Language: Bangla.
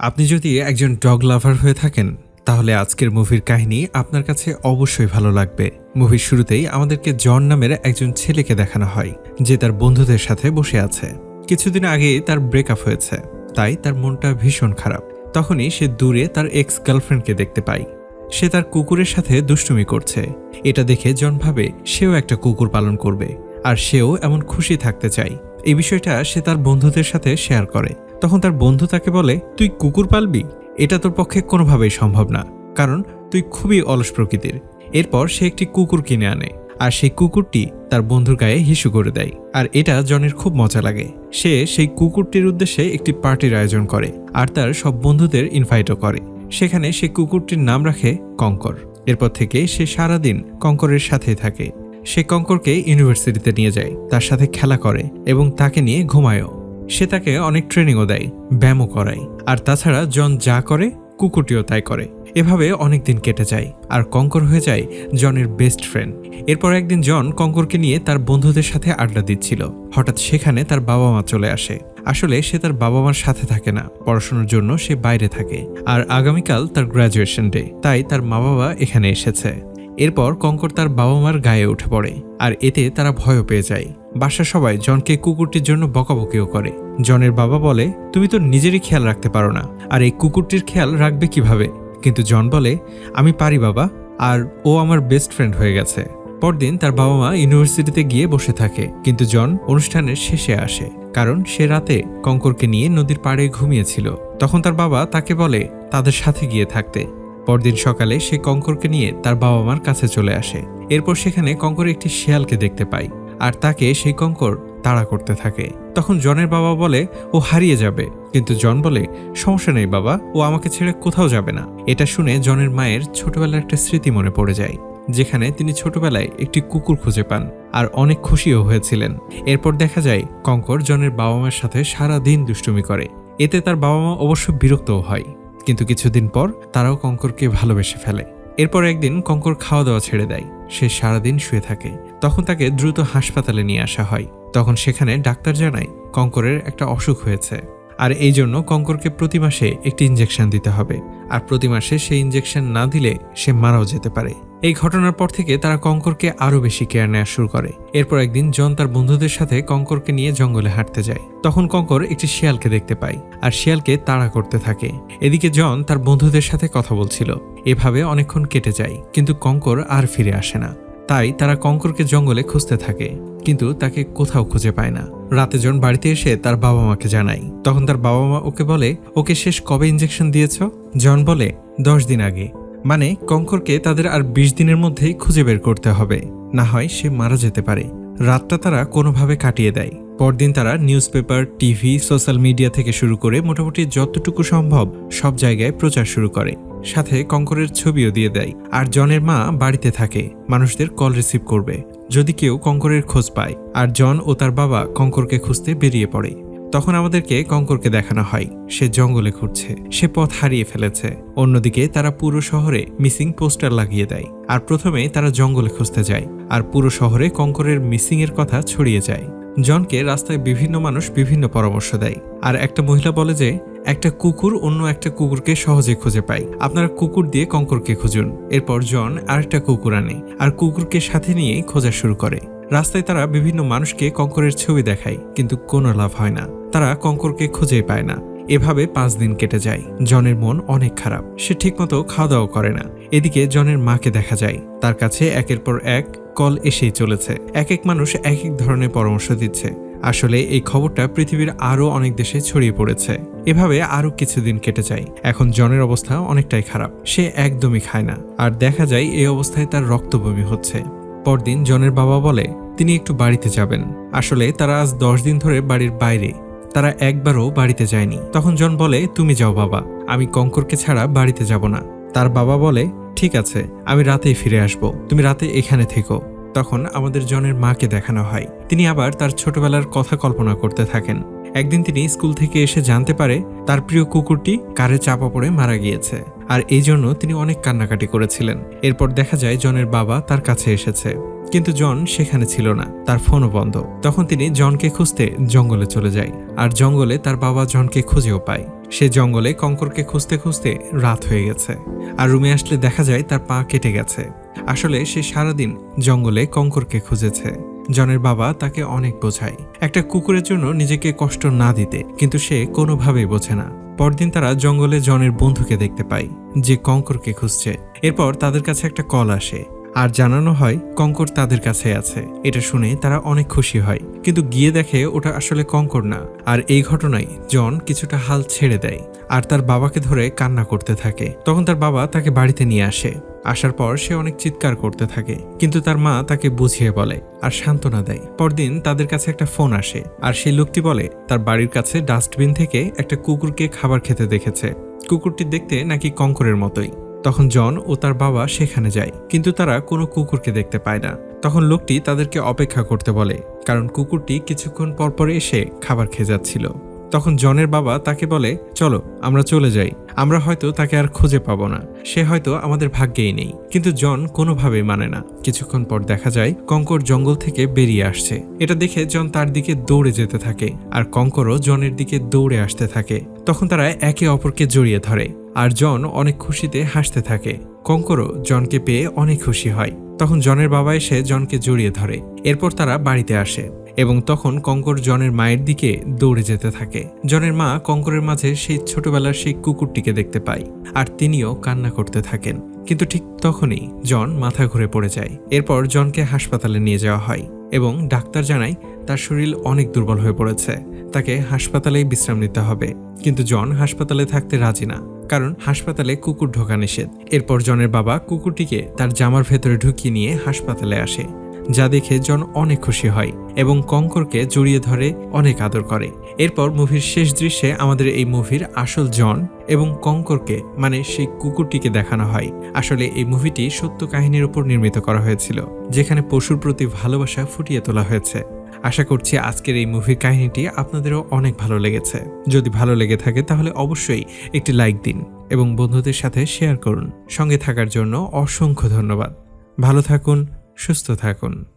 আপনি যদি একজন ডগ লাভার হয়ে থাকেন, তাহলে আজকের মুভির কাহিনী আপনার কাছে অবশ্যই ভালো লাগবে। মুভির শুরুতেই আমাদেরকে জন নামের একজন ছেলেকে দেখানো হয়, যে তার বন্ধুদের সাথে বসে আছে। কিছুদিন আগেই তার ব্রেকআপ হয়েছে, তাই তার মনটা ভীষণ খারাপ। তখনই সে দূরে তার এক্স গার্লফ্রেন্ডকে দেখতে পায় সে তার কুকুরের সাথে দুষ্টুমি করছে। এটা দেখে জন ভাবে সেও একটা কুকুর পালন করবে, আর সেও এমন খুশি থাকতে চায়। এই বিষয়টা সে তার বন্ধুদের সাথে শেয়ার করে। তখন তার বন্ধু তাকে বলে, তুই কুকুর পালবি? এটা তোর পক্ষে কোনোভাবেই সম্ভব না। কারণ তুই খুবই অলস প্রকৃতির। এরপর সে একটি কুকুর কিনে আনে, আর সেই কুকুরটি তার বন্ধুর গায়ে হিসু করে দেয়, আর এটা জনের খুব মজা লাগে। সে সেই কুকুরটির উদ্দেশ্যে একটি পার্টির আয়োজন করে, আর তার সব বন্ধুদের ইনভাইটও করে। সেখানে সে কুকুরটির নাম রাখে কঙ্কর। এরপর থেকে সে সারাদিন কঙ্করের সাথেই থাকে। সে কঙ্করকে ইউনিভার্সিটিতে নিয়ে যায়, তার সাথে খেলা করে এবং তাকে নিয়ে ঘুমায়ও। সে তাকে অনেক ট্রেনিংও দেয়, ব্যায়ামও করায়। আর তাছাড়া জন যা করে, কুকুরটিও তাই করে। এভাবে অনেক দিন কেটে যায়। আর কঙ্কর হয়ে যায় জনের বেস্ট ফ্রেন্ড এরপর একদিন জন কঙ্করকে নিয়ে তার বন্ধুদের সাথে আড্ডা দিচ্ছিল। হঠাৎ সেখানে তার বাবা মা চলে আসে। আসলে সে তার বাবা মার সাথে থাকে না। পড়াশোনার জন্য সে বাইরে থাকে। আর আগামীকাল তার গ্র্যাজুয়েশন ডে তাই তার মা বাবা এখানে এসেছে। এরপর কঙ্কর তার বাবা মার গায়ে উঠে পড়ে, আর এতে তারা ভয়ও পেয়ে যায়। বাসার সবাই জনকে কুকুরটির জন্য বকাবকিও করে। জনের বাবা বলে, তুমি তো নিজেরই খেয়াল রাখতে পারো না, আর এই কুকুরটির খেয়াল রাখবে কীভাবে? কিন্তু জন বলে, আমি পারি বাবা, আর ও আমার বেস্ট ফ্রেন্ড হয়ে গেছে। পরদিন তার বাবা মা ইউনিভার্সিটিতে গিয়ে বসে থাকে, কিন্তু জন অনুষ্ঠানের শেষে আসে, কারণ সে রাতে কঙ্করকে নিয়ে নদীর পাড়ে ঘুমিয়েছিল। তখন তার বাবা তাকে বলে, তাদের সাথে গিয়ে থাকতে। পরদিন সকালে সে কঙ্করকে নিয়ে তার বাবা মার কাছে চলে আসে। এরপর সেখানে কঙ্কর একটি শিয়ালকে দেখতে পায় আর তাকে সেই কঙ্কর তাড়া করতে থাকে। তখন জনের বাবা বলে, ও হারিয়ে যাবে। কিন্তু জন বলে, সমস্যা নেই বাবা, ও আমাকে ছেড়ে কোথাও যাবে না। এটা শুনে জনের মায়ের ছোটবেলার একটা স্মৃতি মনে পড়ে যায়, যেখানে তিনি ছোটবেলায় একটি কুকুর খুঁজে পান আর অনেক খুশিও হয়েছিলেন। এরপর দেখা যায়, কঙ্কর জনের বাবা মায়ের সাথে সারা দিন দুষ্টুমি করে। এতে তার বাবা মা অবশ্য বিরক্তও হয়। কিন্তু কিছুদিন পর তারাও কঙ্করকে ভালোবেসে ফেলে। এরপর একদিন কঙ্কর খাওয়া দাওয়া ছেড়ে দেয়। সে সারাদিন শুয়ে থাকে। তখন তাকে দ্রুত হাসপাতালে নিয়ে আসা হয়। তখন সেখানে ডাক্তার জানায় কঙ্করের একটা অসুখ হয়েছে। আর এই জন্য কঙ্করকে প্রতি মাসে একটি ইঞ্জেকশন দিতে হবে। আর প্রতি মাসে সেই ইঞ্জেকশন না দিলে সে মারাও যেতে পারে। এই ঘটনার পর থেকে তারা কঙ্করকে আরও বেশি কেয়ার নেওয়া শুরু করে। এরপর একদিন জন তার বন্ধুদের সাথে কঙ্করকে নিয়ে জঙ্গলে হাঁটতে যায়। তখন কঙ্কর একটি শিয়ালকে দেখতে পায় আর শিয়ালকে তাড়া করতে থাকে। এদিকে জন তার বন্ধুদের সাথে কথা বলছিল। এভাবে অনেকক্ষণ কেটে যায়, কিন্তু কঙ্কর আর ফিরে আসে না। তাই তারা কঙ্করকে জঙ্গলে খুঁজতে থাকে, কিন্তু তাকে কোথাও খুঁজে পায় না। রাতে জন বাড়িতে এসে তার বাবা মাকে জানায়। তখন তার বাবা মা ওকে বলে, ওকে শেষ কবে ইঞ্জেকশন দিয়েছ? জন বলে, দশ দিন আগে। মানে কঙ্করকে তাদের আর বিশ দিনের মধ্যেই খুঁজে বের করতে হবে। না হয় সে মারা যেতে পারে। রাতটা তারা কোনোভাবে কাটিয়ে দেয়। পরদিন তারা newspaper TV, social media থেকে শুরু করে মোটামুটি যতটুকু সম্ভব সব জায়গায় প্রচার শুরু করে। সাথে কঙ্করের ছবিও দিয়ে দেয়। আর জনের মা বাড়িতে থাকে। মানুষদের কল রিসিভ করবে। যদি কেউ কঙ্করের খোঁজ পায়। আর জন ও তার বাবা কঙ্করকে খুঁজতে বেরিয়ে পড়ে। তখন আমাদেরকে কঙ্করকে দেখানো হয়। সে জঙ্গলে ঘুরছে। সে পথ হারিয়ে ফেলেছে। অন্যদিকে তারা পুরো শহরে মিসিং পোস্টার লাগিয়ে দেয়। আর প্রথমে তারা জঙ্গলে খুঁজতে যায়। আর পুরো শহরে কঙ্করের মিসিং এর কথা ছড়িয়ে যায়। জনকে রাস্তায় বিভিন্ন মানুষ বিভিন্ন পরামর্শ দেয়। আর একটা মহিলা বলে যে, একটা কুকুর অন্য একটা কুকুরকে সহজে খুঁজে পায়। আপনারা কুকুর দিয়ে কঙ্করকে খুঁজুন। এরপর জন আরেকটা কুকুর আনে। আর কুকুরকে সাথে নিয়েই খোঁজা শুরু করে। রাস্তায় তারা বিভিন্ন মানুষকে কঙ্করের ছবি দেখায়, কিন্তু কোনো লাভ হয় না। তারা কঙ্করকে খুঁজে পায় না। এভাবে পাঁচ দিন কেটে যায়। জনের মন অনেক খারাপ। সে ঠিকমতো খাওয়া দাওয়া করে না। এদিকে জনের মাকে দেখা যায়। তার কাছে একের পর এক কল এসেই চলেছে। এক এক মানুষ এক এক ধরনের পরামর্শ দিচ্ছে। আসলে এই খবরটা পৃথিবীর আরও অনেক দেশে ছড়িয়ে পড়েছে। এভাবে আরও কিছুদিন কেটে যায়। এখন জনের অবস্থা অনেকটাই খারাপ। সে একদমই খায় না। আর দেখা যায় এই অবস্থায় তার রক্তবমি হচ্ছে। পরদিন জনের বাবা বলে, তিনি একটু বাড়িতে যাবেন। আসলে তারা আজ দশ দিন ধরে বাড়ির বাইরে। তারা একবারও বাড়িতে যায়নি। তখন জন বলে, তুমি যাও বাবা, আমি কঙ্করকে ছাড়া বাড়িতে যাব না। তার বাবা বলে, ঠিক আছে, আমি রাতেই ফিরে আসব। তুমি রাতে এখানে থেকো। তখন আমাদের জনের মাকে দেখানো হয়। তিনি আবার তার ছোটবেলার কথা কল্পনা করতে থাকেন। একদিন তিনি স্কুল থেকে এসে জানতে পারে, তার প্রিয় কুকুরটি কারে চাপা পড়ে মারা গিয়েছে। আর এই জন্য তিনি অনেক কান্নাকাটি করেছিলেন। এরপর দেখা যায় জনের বাবা তার কাছে এসেছে। কিন্তু জন সেখানে ছিল না, তার ফোনও বন্ধ। তখন তিনি জনকে খুঁজতে জঙ্গলে চলে যায়, আর জঙ্গলে তার বাবা জনকে খুঁজেও পায়। সে জঙ্গলে কঙ্করকে খুঁজতে খুঁজতে রাত হয়ে গেছে, আর রুমে আসলে দেখা যায় তার পা কেটে গেছে। আসলে সে সারাদিন জঙ্গলে কঙ্করকে খুঁজেছে। জনের বাবা তাকে অনেক বোঝায়। একটা কুকুরের জন্য নিজেকে কষ্ট না দিতে, কিন্তু সে কোনোভাবেই বোঝে না। পরদিন তারা জঙ্গলে জনের বন্ধুকে দেখতে পায়, যে কঙ্করকে খুঁজছে। এরপর তাদের কাছে একটা কল আসে, আর জানানো হয় কঙ্কর তাদের কাছে আছে। এটা শুনে তারা অনেক খুশি হয়, কিন্তু গিয়ে দেখে ওটা আসলে কঙ্কর না। আর এই ঘটনায় জন কিছুটা হাল ছেড়ে দেয়, আর তার বাবাকে ধরে কান্না করতে থাকে। তখন তার বাবা তাকে বাড়িতে নিয়ে আসে। আসার পর সে অনেক চিৎকার করতে থাকে, কিন্তু তার মা তাকে বুঝিয়ে বলে আর সান্ত্বনা দেয়। পরদিন তাদের কাছে একটা ফোন আসে আর সেই লোকটি বলে, তার বাড়ির কাছে ডাস্টবিন থেকে একটা কুকুরকে খাবার খেতে দেখেছে। কুকুরটি দেখতে নাকি কঙ্করের মতোই। তখন জন ও তার বাবা সেখানে যায়, কিন্তু তারা কোনো কুকুরকে দেখতে পায় না। তখন লোকটি তাদেরকে অপেক্ষা করতে বলে, কারণ কুকুরটি কিছুক্ষণ পরপর এসে খাবার খেয়ে যাচ্ছিল। তখন জনের বাবা তাকে বলে, চলো, আমরা চলে যাই। আমরা হয়তো তাকে আর খুঁজে পাবো না। সে হয়তো আমাদের ভাগ্যেই নেই। কিন্তু জন কোনোভাবেই মানে না। কিছুক্ষণ পর দেখা যায়, কঙ্কর জঙ্গল থেকে বেরিয়ে আসছে। এটা দেখে জন তার দিকে দৌড়ে যেতে থাকে, আর কঙ্করও জনের দিকে দৌড়ে আসতে থাকে। তখন তারা একে অপরকে জড়িয়ে ধরে, আর জন অনেক খুশিতে হাসতে থাকে। কঙ্করও জনকে পেয়ে অনেক খুশি হয়। তখন জনের বাবা এসে জনকে জড়িয়ে ধরে। এরপর তারা বাড়িতে আসে। এবং তখন কঙ্কর জনের মায়ের দিকে দৌড়ে যেতে থাকে। জনের মা কঙ্করের মাঝে সেই ছোটবেলার সেই কুকুরটিকে দেখতে পায় আর তিনিও কান্না করতে থাকেন। কিন্তু ঠিক তখনই জন মাথা ঘুরে পড়ে যায়। এরপর জনকে হাসপাতালে নিয়ে যাওয়া হয় এবং ডাক্তার জানায় তার শরীর অনেক দুর্বল হয়ে পড়েছে। তাকে হাসপাতালেই বিশ্রাম নিতে হবে। কিন্তু জন হাসপাতালে থাকতে রাজি না, কারণ হাসপাতালে কুকুর ঢোকা নিষেধ। এরপর জনের বাবা কুকুরটিকে তার জামার ভেতরে ঢুকিয়ে নিয়ে হাসপাতালে আসে। যা দেখে জন অনেক খুশি হয় এবং কঙ্করকে জড়িয়ে ধরে অনেক আদর করে। এরপর মুভির শেষ দৃশ্যে আমাদের এই মুভির আসল জন এবং কঙ্করকে মানে সেই কুকুরটিকে দেখানো হয়। আসলে এই মুভিটি সত্য কাহিনীর উপর নির্মিত করা হয়েছিল, যেখানে পশুর প্রতি ভালোবাসা ফুটিয়ে তোলা হয়েছে। আশা করছি আজকের এই মুভির কাহিনীটি আপনাদেরও অনেক ভালো লেগেছে। যদি ভালো লেগে থাকে তাহলে অবশ্যই একটি লাইক দিন এবং বন্ধুদের সাথে শেয়ার করুন। সঙ্গে থাকার জন্য অসংখ্য ধন্যবাদ। ভালো থাকুন সুস্থ থাকুন।